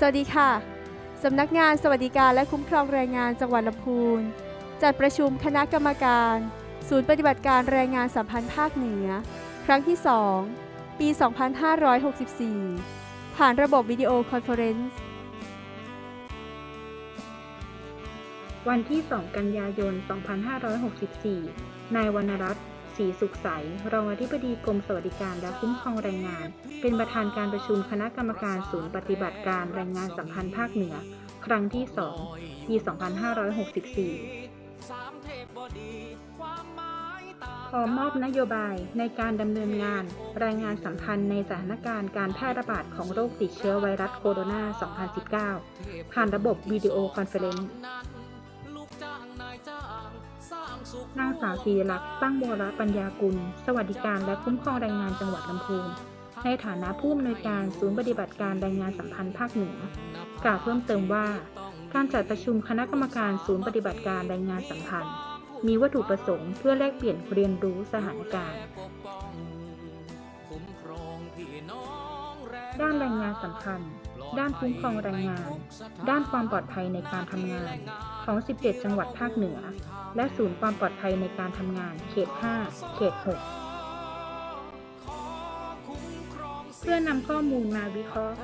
สวัสดีค่ะ สำนักงานสวัสดิการและคุ้มครองแรงงานจังหวัดลำพูน จัดประชุมคณะกรรมการ ศูนย์ปฏิบัติการแรงงานสัมพันธ์ภาคเหนือ ครั้งที่ 2 ปี 2564 ผ่านระบบวิดีโอคอนเฟอเรนซ์วันที่ 2 กันยายน 2564 นายวรรณรัตน์ ศรีสุขใส รองอธิบดีกรมสวัสดิการและคุ้มครองแรงงาน เป็นประธานการประชุมคณะกรรมการศูนย์ปฏิบัติการแรงงานสัมพันธ์ภาคเหนือ ครั้งที่ 2 ปี 2564พร้อมมอบนโยบายในการดำเนินงานรายงานสัมพันธ์ในสถานการณ์การแพร่ระบาดของโรคติดเชื้อไวรัสโคโรนา 2019 ผ่านระบบวิดีโอคอนเฟอเรนซ์ นางสาวศิริลักษณ์ตั้งโบรปัญญากุล สวัสดิการและคุ้มครองแรงงานจังหวัดลำพูนในฐานะผู้อำนวยการศูนย์ปฏิบัติการแรงงานสัมพันธ์ภาคเหนือกล่าวเพิ่มเติมว่า การจัดประชุมคณะกรรมการศูนย์ปฏิบัติการแรงงานสัมพันธ์ มีวัตถุประสงค์เพื่อแลกเปลี่ยนเรียนรู้สถานการณ์ด้านแรงงานสัมพันธ์ ด้านคุ้มครองแรงงาน ด้านความปลอดภัยในการทำงาน ของ 17 จังหวัดภาคเหนือ และศูนย์ความปลอดภัยในการทำงาน เขต 5 เขต 6 เพื่อนำข้อมูลมาวิเคราะห์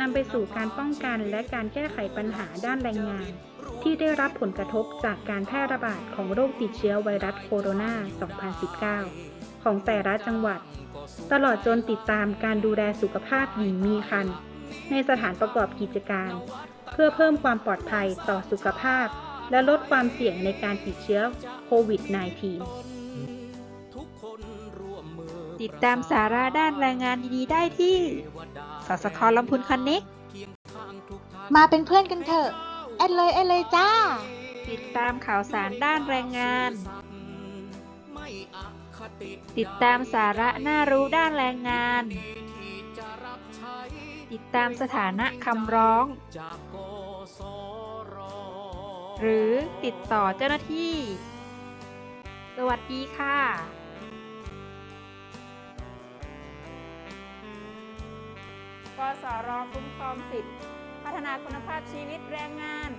นำไปสู่การป้องกันและการแก้ไขปัญหาด้านแรงงาน ที่ได้รับผลกระทบจากการแพร่ระบาดของโรคติดเชื้อไวรัสโคโรนา 2019 ของแต่ละจังหวัด ตลอดจนติดตามการดูแลสุขภาพหญิงมีครรภ์ ในสถานประกอบกิจการ เพื่อเพิ่มความปลอดภัยต่อสุขภาพ และลดความเสี่ยงในการติดเชื้อโควิด -19 ติดตามสาระด้านแรงงานดีๆ ได้ที่สสคลำพูนคอนเน็กมาเป็นเพื่อนกันเถอะ แอดเลยแอดเลยจ้า ติดตามข่าวสารด้านแรงงาน ติดตามสาระน่ารู้ด้านแรงงาน ติดตามสถานะคำร้อง หรือติดต่อเจ้าหน้าที่ สวัสดีค่ะกสรคุ้มครองสิทธิพัฒนาคุณภาพชีวิตแรงงาน